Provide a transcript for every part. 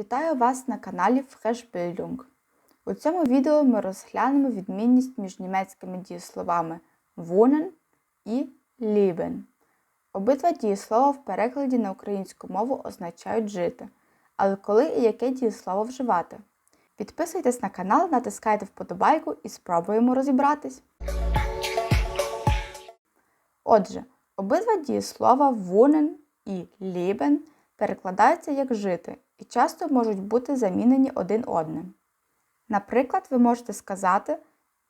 Вітаю вас на каналі Freshbildung. У цьому відео ми розглянемо відмінність між німецькими дієсловами wohnen і leben. Обидва дієслова в перекладі на українську мову означають жити. Але коли і яке дієслово вживати? Підписуйтесь на канал, натискайте вподобайку і спробуємо розібратись. Отже, обидва дієслова wohnen і leben перекладаються як жити і часто можуть бути замінені один одним. Наприклад, ви можете сказати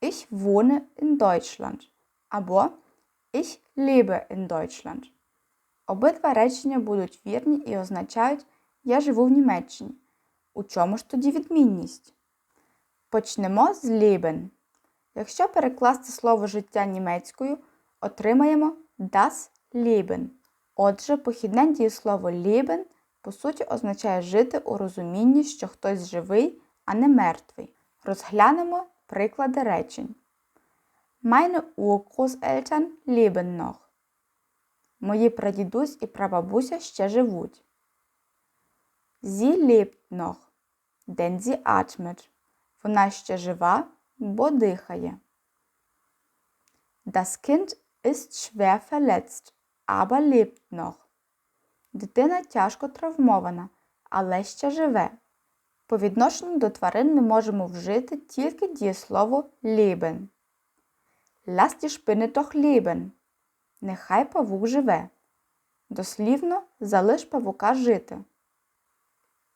Ich wohne in Deutschland або Ich lebe in Deutschland. Обидва речення будуть вірні і означають Я живу в Німеччині. У чому ж тоді відмінність? Почнемо з leben. Якщо перекласти слово життя німецькою, отримаємо das Leben. Отже, похідне дієслово leben по суті означає жити у розумінні, що хтось живий, а не мертвий. Розглянемо приклади речень. Meine Urgroßeltern leben noch. Мої прадідусь і прабабуся ще живуть. Sie lebt noch, denn sie atmet. Вона ще жива, бо дихає. Das Kind ist schwer verletzt, lebt noch. Дитина тяжко травмована, але ще живе. По відношенню до тварин ми можемо вжити тільки дієслово leben. Lass die Spinne doch. Нехай павук живе. Дослівно залиш павука жити.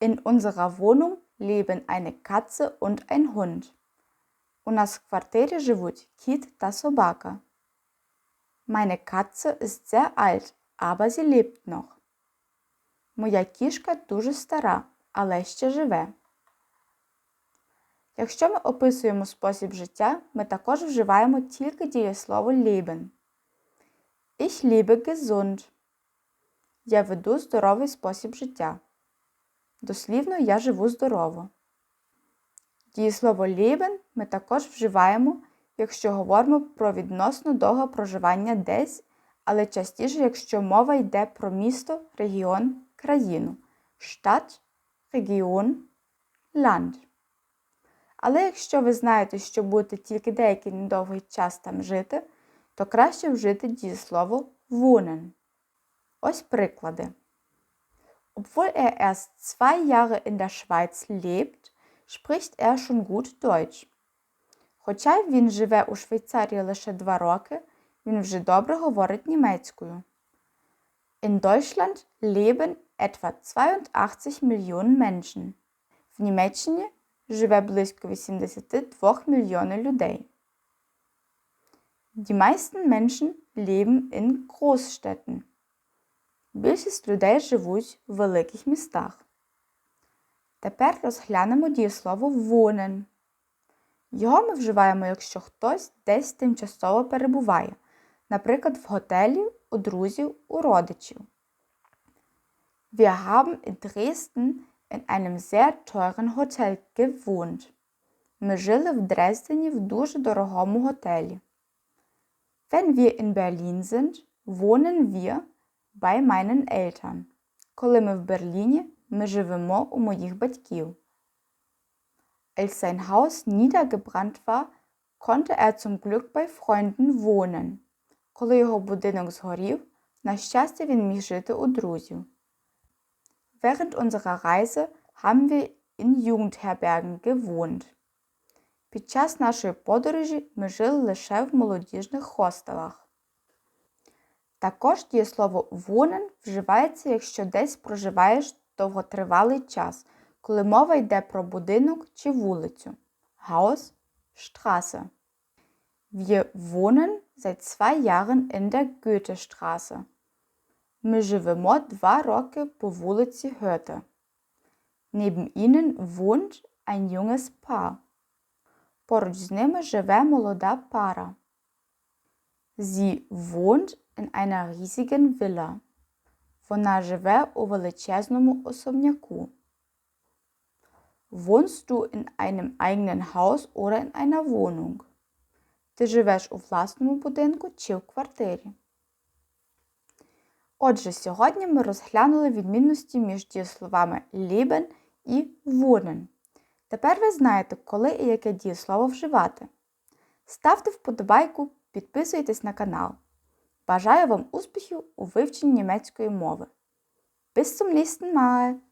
In unserer Wohnung leben eine Katze und ein Hund. У нас в квартирі живуть кіт та собака. Meine Katze ist sehr alt, aber sie lebt noch. Моя кішка дуже стара, але ще живе. Якщо ми описуємо спосіб життя, ми також вживаємо тільки дієслово leben. Ich lebe gesund. Я веду здоровий спосіб життя. Дослівно я живу здорово. Дієслово leben ми також вживаємо, якщо говоримо про відносно довге проживання десь, але частіше, якщо мова йде про місто, регіон, країну. Stadt, Region, Land. Але якщо ви знаєте, що будете тільки деякий недовгий час там жити, то краще вжити дієслово wohnen. Ось приклади. Obwohl er erst zwei Jahre in der Schweiz lebt, spricht er schon gut Deutsch. Хоча він живе у Швейцарії лише два роки, він вже добре говорить німецькою. In Deutschland leben etwa 82 Millionen Menschen. В Німеччині живе близько 82 мільйонів людей. Die meisten Menschen leben in Großstädten. Більшість людей живуть в великих містах. Тепер розглянемо дієслово wohnen. Його ми вживаємо, якщо хтось десь тимчасово перебуває, наприклад, в готелі, у друзів, у родичів. Wir haben in Dresden in einem sehr teuren Hotel gewohnt. Ми жили в Дрездені в дуже дорогому готелі. Wenn wir in Berlin sind, wohnen wir bei meinen Eltern. Коли ми в Берліні, ми живемо у моїх батьків. Als sein Haus niedergebrannt war, konnte er zum Glück bei Freunden wohnen. Коли його будинок згорів, на щастя, він міг жити у друзів. Während unserer Reise haben wir in Jugendherbergen gewohnt. Під час нашої подорожі ми жили лише в молодіжних хостелах. Також дієслово wohnen вживається, якщо десь проживаєш довготривалий час, коли мова йде про будинок чи вулицю. Haus, Straße. Wir wohnen seit zwei Jahren in der Goethestraße. Ми живемо два роки по вулиці Гёте. Neben ihnen wohnt ein junges Paar. Поруч з ними живе молода пара. Sie wohnt in einer riesigen Villa. Вона живе у величезному особняку. Wohnst du in einem eigenen Haus oder in einer Wohnung? Ти живеш у власному будинку чи в квартирі? Отже, сьогодні ми розглянули відмінності між дієсловами leben і wohnen. Тепер ви знаєте, коли і яке дієслово вживати. Ставте вподобайку, підписуйтесь на канал. Бажаю вам успіхів у вивченні німецької мови. Bis zum nächsten Mal!